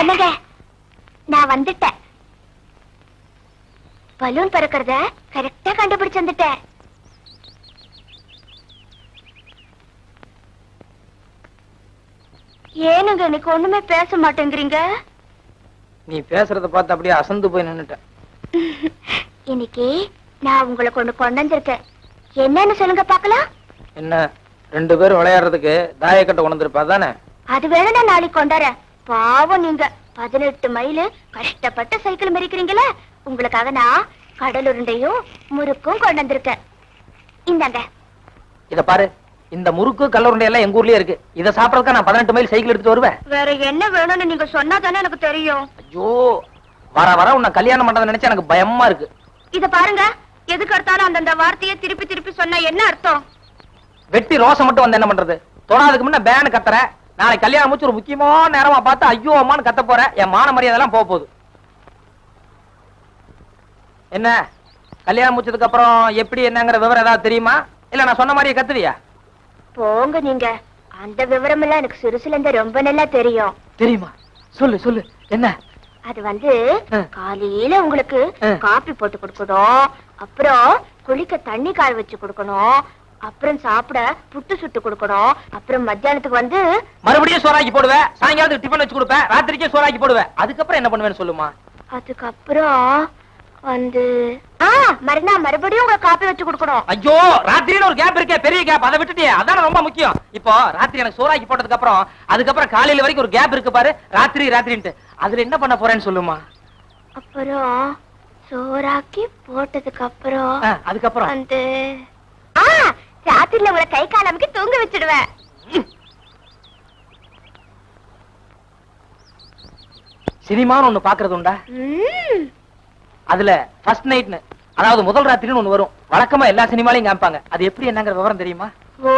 என்னங்க நான் வந்துட்டேன். பலூன் பறக்கிறத கரெக்டா கண்டுபிடிச்சு வந்துட்டேன். ஏனுங்க இன்னைக்கு ஒண்ணுமே பேச மாட்டேங்கிறீங்க? நீ பேசுறத பார்த்து அப்படியே அசந்து போய் நின்னுட்டேன். இன்னைக்கு நான் உங்களை கொண்டு கொண்டு வந்திருக்கேன். என்னன்னு சொல்லுங்க பார்க்கலாம். என்ன ரெண்டு பேரும் விளையாடுறதுக்கு தாயக்கட்டை கொண்டு வந்திருப்பா தானே அது வேணா நான் நாளைக்கு கொண்டாரேன் பாவம் நீங்க. பதினெட்டு மைல் கஷ்டப்பட்டு சைக்கிள் மெரிக்கிறீங்களே உங்களுக்காக நான் கடல் உருண்டையும் முறுக்கும் கொண்டு வந்திருக்கேன். இந்தாங்க. இத பாரு. இந்த முறுக்கு கல்லூரண்டை எல்லாம் எங்க ஊர்லயே இருக்கு. இத சாப்பிடறதுக்கு நான் பதினெட்டு மைல் சைக்கிள் எடுத்துட்டு வருவேன். வேற என்ன வேணும்னு நீங்க சொன்னா தானே எனக்கு தெரியும். ஐயோ வர வர உன்னை கல்யாணம் பண்றதை நினைச்சா எனக்கு பயமா இருக்கு. இத பாருங்க. எதுக்கு எடுத்தாலும் அந்தந்த வார்த்தையை திருப்பி திருப்பி சொன்னா என்ன அர்த்தம்? வெட்டி ரோசம் மட்டும் வந்து என்ன பண்றது? தொடாதுக்கு முன்ன பேனு கத்துற நாளைக்கு கல்யாணம் முடிச்சு ஒரு முக்கியமான நேரமா பார்த்து ஐயோ அம்மான்னு கத்த போற என் மான மரியாதை எல்லாம் போக போகுது. என்ன? கல்யாணம் முடிச்சதுக்கு அப்புறம் எப்படி என்னங்கிற விவரம் ஏதாவது தெரியுமா? இல்ல நான் சொன்ன மாதிரியே கத்துவியா? போங்க நீங்க. அந்த விவரம் எல்லாம் எனக்கு சிறுசுல இருந்து ரொம்ப நல்லா தெரியும். தெரியுமா? சொல்லு சொல்லு. என்ன? அது வந்து. காலையில உங்களுக்கு. காபி போட்டு கொடுக்கணும். அப்புறம் குளிக்க தண்ணி காய வச்சு கொடுக்கணும். அப்புறம் சாப்பிட புட்டு சுட்டு கொடுக்கணும். அப்புறம் மத்தியானத்துக்கு வந்து மறுபடியும் சோறாக்கி போடுவேன் சாயங்காலத்துக்கு டிஃபன் வச்சு கொடுப்பேன் ராத்திரிக்கே சோறாக்கி போடுவேன் அதுக்கப்புறம் என்ன பண்ணுவேன்னு சொல்லுமா? அதுக்கப்புறம் வந்து ஆ மறுநாள் மறுபடியும் உங்களுக்கு காப்பி வச்சு கொடுக்கணும். ஐயோ ராத்திரின்னு ஒரு கேப் இருக்கே பெரிய கேப் அதை விட்டுட்டியே. அதான ரொம்ப முக்கியம். இப்போ ராத்திரி எனக்கு சோறாக்கி போட்டதுக்கு அப்புறம் அதுக்கப்புறம் காலையில வரைக்கும் ஒரு கேப் இருக்கு பாரு. ராத்திரி ராத்திரின்ட்டு. அதுல என்ன பண்ண போறேன்னு சொல்லுமா? அப்புறம் சோறாக்கி போட்டதுக்கு அப்புறம் அதுக்கப்புறம்? வந்து ராத்திரில உங்களை கை காலமுக்கு தூங்க வச்சிடுவேன். சினிமான்னு ஒண்ணு பாக்குறது உண்டா. அதுல ஃபர்ஸ்ட் நைட்னு அதாவது முதல் ராத்திரின்னு ஒண்ணு வரும். வழக்கமா எல்லா சினிமாலையும் காமிப்பாங்க. அது எப்படி என்னங்கிற விவரம் தெரியுமா? ஓ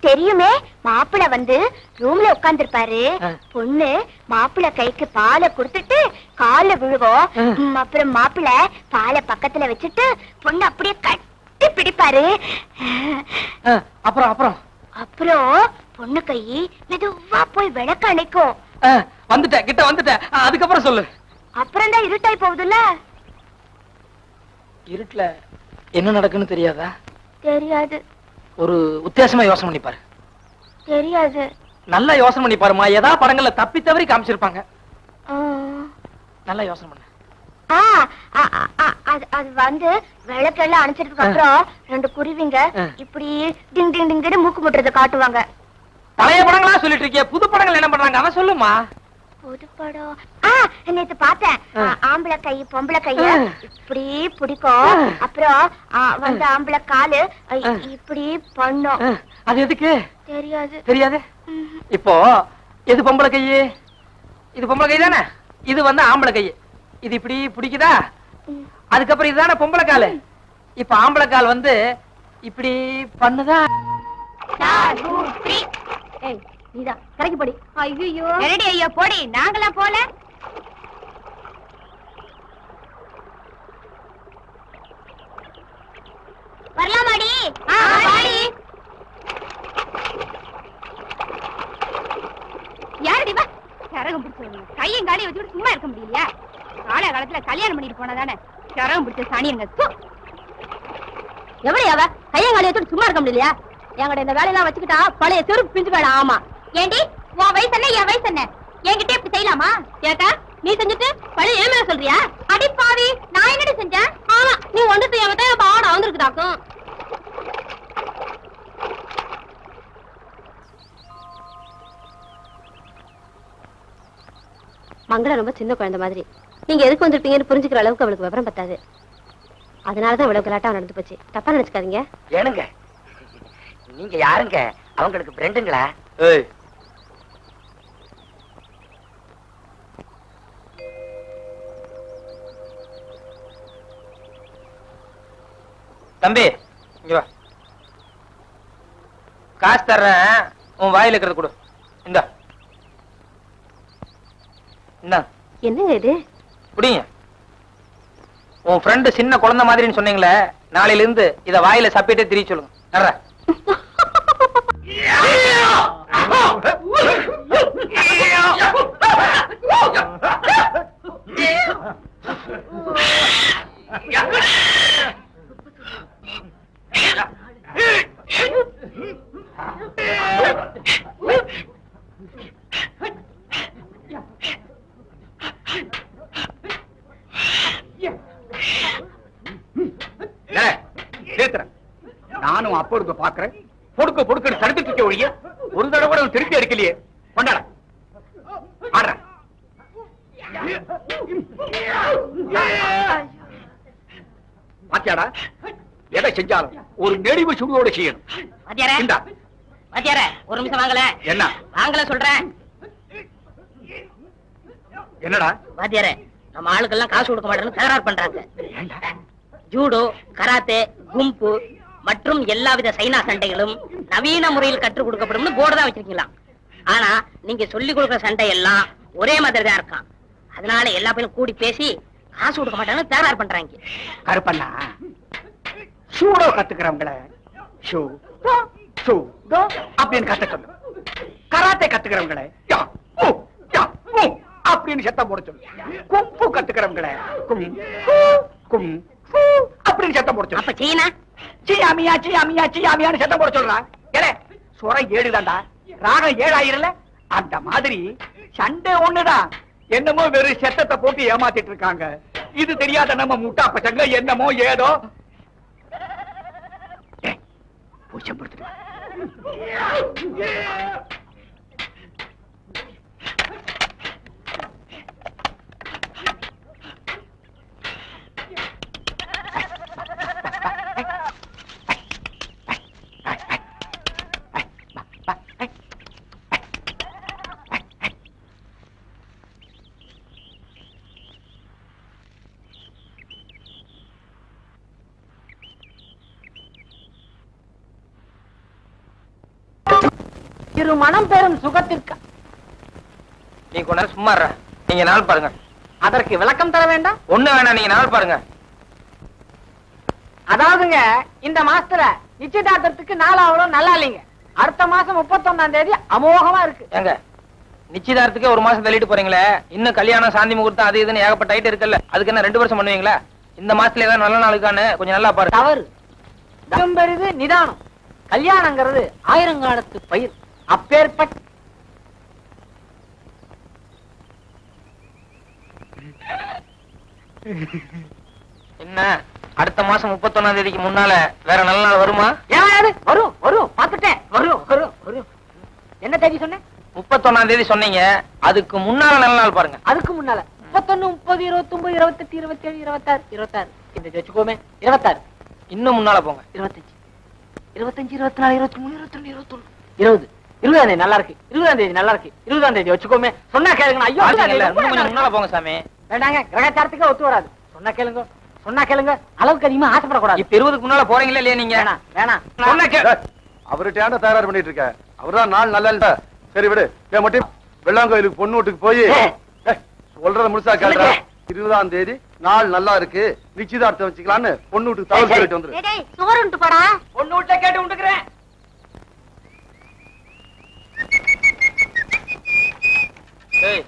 தெரியுமே. மாப்பிள வந்து ரூம்ல உட்கார்ந்திருப்பாரு. ஆ. பொண்ணு மாப்பிள கைக்கு பாலை கொடுத்துட்டு கால்ல விழுகும் ஆ. ம், அப்புறம் மாப்பிள பாலை பக்கத்துல வச்சுட்டு பொண்ணு அப்படியே கட்டி ஆ, அப்புறம் அப்புறம். அப்புறம் பொண்ணு கை மெதுவா போய் விளக்க அணைக்கும். வந்துட்டேன் கிட்ட வந்துட்டேன். அதுக்கப்புறம் சொல்லு. அப்புறம் தான் இருட்டாய் போகுதுல்ல? இருட்டுல என்ன நடக்குன்னு தெரியாதா? தெரியாது. ஒரு உத்தேசமா யோசனை பண்ணி பாரு. தெரியாது. நல்லா யோசனை பண்ணி பாருமா ஏதா படங்கள்ல தப்பி தவறி காமிச்சிருப்பாங்க. நல்லா யோசனை பண்ணு. அது அது வந்து விளக்கெல்லாம் அணைச்சதுக்கு அப்புறம் ரெண்டு குருவிங்க. இப்படி டிங் டிங் டிங்னு மூக்கு முட்டுறதை காட்டுவாங்க. பழைய படங்களா சொல்லிட்டு இருக்கிய? புது படங்கள் என்ன பண்றாங்க? அதை சொல்லுமா? புது படம். ஆ நேத்து பார்த்தேன். ஆம்பளை கை பொம்பளை கைய. இப்படி பிடிக்கும். அப்புறம் வந்து ஆம்பளை காலு. இப்படி பண்ணும். அது எதுக்கு? தெரியாது. தெரியாது. இப்போ எது பொம்பளை கை இது பொம்பளை கை தானே இது வந்து ஆம்பளை கை இது இப்படி பிடிக்குதா? அதுக்கப்புறம் இதுதானே பொம்பளை காலு? இப்ப ஆம்பளை கால் வந்து இப்படி பண்ணுதா? நான் நீதான். கரைக்கு போடி. ஐயோ ரெடி ஐயோ போடி. நாங்களாம் போல. வரலாமாடி? வாடி. யாரடி வா கரகம் பிடிச்சவங்க கையும் காலையும் வச்சுட்டு சும்மா இருக்க முடியலையா? கால காலத்துல கல்யாணம் பண்ணிட்டு போனதானே? சரம் பிடிச்ச சனியங்க எவ்வளவு அவ? கையும் காலையை சும்மா இருக்க முடியலையா? என்கிட்ட இந்த வேலையெல்லாம் வச்சுக்கிட்டா பழைய செருப்பு பிஞ்சு வேலை ஆமா. ஏண்டி? உன் வயசு என்ன? என் வயசு என்ன? என்கிட்ட இப்படி செய்யலாமா? கேட்டா நீ செஞ்சுட்டு பழைய ஏமே சொல்றியா? அடி பாவி நான் என்னடி செஞ்சேன்? ஆமா நீ வந்துட்டு என் பாட வந்துருக்குதாக்கும் மங்களம் ரொம்ப சின்ன குழந்தை மாதிரி. நீங்க எதுக்கு வந்திருப்பீங்கன்னு புரிஞ்சுக்கிற அளவுக்கு அவளுக்கு விவரம் பத்தாது. அதனாலதான் இவ்வளவு கலாட்டா நடந்து போச்சு. தப்பா நினைச்சுக்காதீங்க. ஏனுங்க? நீங்க யாருங்க? அவங்களுக்கு ஃப்ரெண்டுங்களா ஏய். தம்பி இங்க வா. காசு தர்றேன். உன் வாயில இருக்கிறது கொடு. இந்த. என்ன என்னங்க இது? குடிங்க உன் ஃப்ரெண்டு சின்ன குழந்தை மாதிரின்னு சொன்னீங்களே நாளையில இருந்து இத வாயில சப்பிட்டே திரிய சொல்லுங்க. நர்ற. இருந்து பாக்குறேன் பொடுக்க பொடுக்க தடுத்துட்டு இருக்க ஒழிய ஒரு தடவை கூட திருப்பி எடுக்கலையே கொண்டாட. ஆடுற. பாத்தியாடா. எதை செஞ்சாலும் ஒரு நெடிவு சுடுவோட செய்யணும். ஒரு நிமிஷம் வாங்கல. என்ன? வாங்கல சொல்றேன். என்னடா? வாத்தியாரே நம்ம ஆளுக்கெல்லாம் காசு கொடுக்க மாட்டேன்னு தகராறு பண்றாங்க. ஜூடோ கராத்தே கும்பு மற்றும் எல்லாவித சைனா சண்டைகளும் நவீன முறையில் கற்றுக் கொடுக்கப்படும் போர்டு தான் வச்சிருக்கீங்களா? ஆனா நீங்க சொல்லிக் கொடுக்குற சண்டை எல்லாம் ஒரே மாதிரி தான் இருக்கான் அதனால எல்லா பேரும் கூடி பேசி காசு கொடுக்க மாட்டாங்கன்னு தகராறு பண்றாங்க. கருப்பண்ணா சூடோ கத்துக்கிறவங்கள ஷூ ஷூ அப்படின்னு கத்த சொல்லு. கராத்தே கத்துக்கிறவங்கள யா, ஊ, யா, ஊ அப்படின்னு சத்தம் போட சொல்லு. கும்பு கத்துக்கிறவங்கள கும் கும் ஃபூ அப்படின்னு சத்தம் போட அப்ப சீனா சியாமியா சியாமியா சியாமியான்னு சத்தம் போட சொல்றான். ஏலே சுரம் ஏழுதான்டா ராகம் ஏழாயிரல? அந்த மாதிரி சண்டை ஒண்ணுதான் என்னமோ வெறும் செத்தத்தை போட்டு ஏமாத்திட்டு இருக்காங்க. இது தெரியாத நம்ம முட்டா பசங்க என்னமோ ஏதோ. ஏய், இரு மனம் பெறும் சுகத்திற்கு. நீ நேரம் சும்மா. நீங்க நாள் பாருங்க. அதற்கு விளக்கம் தர வேண்டாம்? ஒண்ணு வேணாம் நீங்க நாள் பாருங்க. அதாவதுங்க இந்த மாசத்துல நிச்சயதார்த்தத்துக்கு நாலாவதும் நல்லா இல்லைங்க அடுத்த மாசம் முப்பத்தொன்னாம் தேதி அமோகமா இருக்கு. ஏங்க நிச்சயதார்த்தத்துக்கே ஒரு மாசம் தள்ளிட்டு போறீங்களே? இன்னும் கல்யாணம் சாந்தி முகூர்த்தம் அது இதுன்னு ஏகப்பட்ட ஐட்டம் இருக்குல்ல? அதுக்கு என்ன ரெண்டு வருஷம் பண்ணுவீங்களா? இந்த மாசத்துல ஏதாவது நல்ல நாளுக்கான்னு கொஞ்சம் நல்லா பாருங்க. தவறு. தவம் பெரிது நிதானம். கல்யாணங்கிறது ஆயிரங்காலத்து பயிர். அப்பேற்பட்ட என்ன? அடுத்த மாசம் முப்பத்தொன்னாம் தேதிக்கு முன்னால வேற நல்ல நாள் வருமா? அது? வரும் வரும் பாத்துட்டேன் வரும் வரும் வரும் என்ன தேதி சொன்னேன்? முப்பத்தொன்னாம் தேதி சொன்னீங்க. அதுக்கு முன்னால நல்ல நாள் பாருங்க. அதுக்கு முன்னால. முப்பத்தொன்னு முப்பது இருபத்தொன்பது இருபத்தெட்டு இருபத்தேழு இருபத்தாறு இருபத்தாறு. இந்த வச்சுக்கோமே. இருபத்தாறு. இன்னும் முன்னால போங்க. இருபத்தஞ்சு. இருபத்தஞ்சு இருபத்தி நாலு இருபத்தி மூணு இருபத்தி ரெண்டு இருபத்தொன்னு. இருபது. இருபதாம் தேதி நல்லா இருக்கு இருபதாம் தேதி நல்லா இருக்கு இருபதாம் தேதி வச்சுக்கோமே. சொன்னா கேளுங்க. ஐயோ முன்னால போங்க சாமி. வேண்டாங்க. கிரகச்சாரத்துக்கே ஒத்து வராது. சொன்னா கேளுங்க. சொன்னா கேளுங்க. அளவுக்கு அதிகமா ஆசைப்படக்கூடாது. இப்ப இருபதுக்கு முன்னால போறீங்களா இல்லையா நீங்க? வேணாம் வேணாம். சொன்னா கே- அவர்கிட்ட தகராறு பண்ணிட்டு இருக்க? அவர்தான் நாள் நல்லா இல்ல. சரி விடு. ஏன் மட்டும் வெள்ளாங்கோயிலுக்கு பொண்ணு வீட்டுக்கு போய். சொல்றத முழுசா கேள்றா இருபதாம் தேதி நாள் நல்லா இருக்கு. நிச்சயதார்த்தம் வச்சுக்கலான்னு பொண்ணு வீட்டுக்கு தகவல் சொல்லிட்டு வந்துரு. சோறு உண்டு போடா பொண்ணு வீட்டுல கேட்டு விட்டுக்கிறேன் ஏய்,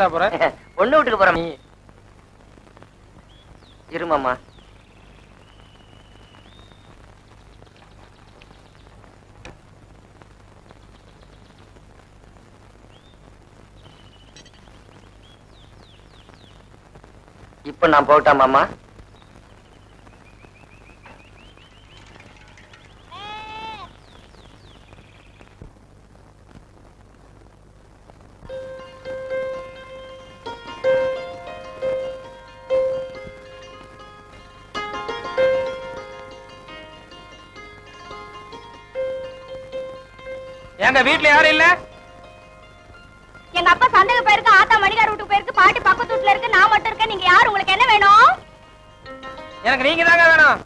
எங்கடா போற? பொண்ணு வீட்டுக்கு போறோம் நீ இருமாமா இப்ப நான் போகட்டா எங்க வீட்ல யாரும் இல்ல? எங்க அப்பா சந்தைக்கு போயிருக்கு ஆத்தா மணிகார் வீட்டுக்கு போயிருக்கு பாட்டி பக்கத்து வீட்டுல இருக்கு நான் மட்டும் இருக்கேன் நீங்க யாரு? உங்களுக்கு என்ன வேணும்? எனக்கு நீங்க தாங்க வேணும்.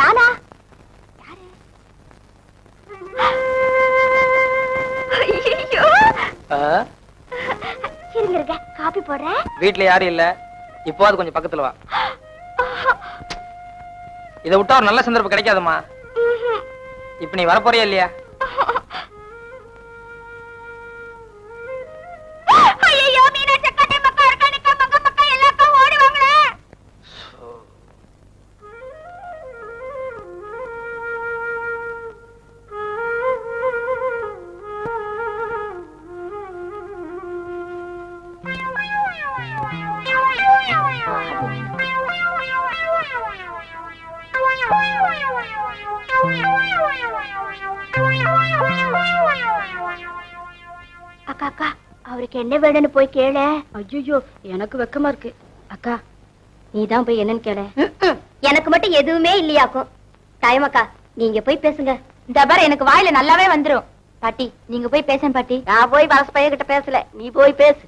நானா? இருங்க காபி போடுறேன். வீட்ல யாரும் இல்ல. இப்போது கொஞ்சம் பக்கத்துல வா. இதை விட்டா ஒரு நல்ல சந்தர்ப்பம் கிடைக்காதுமா இப்ப நீ வரப்போறியா இல்லையா? அக்கா அக்கா அவருக்கு என்ன வேணும்னு போய் கேள. ஐயோ எனக்கு வெக்கமா இருக்கு. அக்கா நீ தான் போய் என்னன்னு கேள. எனக்கு மட்டும் எதுவுமே இல்லையாக்கும். டைம் அக்கா நீங்க போய் பேசுங்க. இந்த பாரு எனக்கு வாயில நல்லாவே வந்துரும். பாட்டி நீங்க போய் பேசேன் பாட்டி. நான் போய் வலசு பையன் கிட்ட பேசல. நீ போய் பேசு.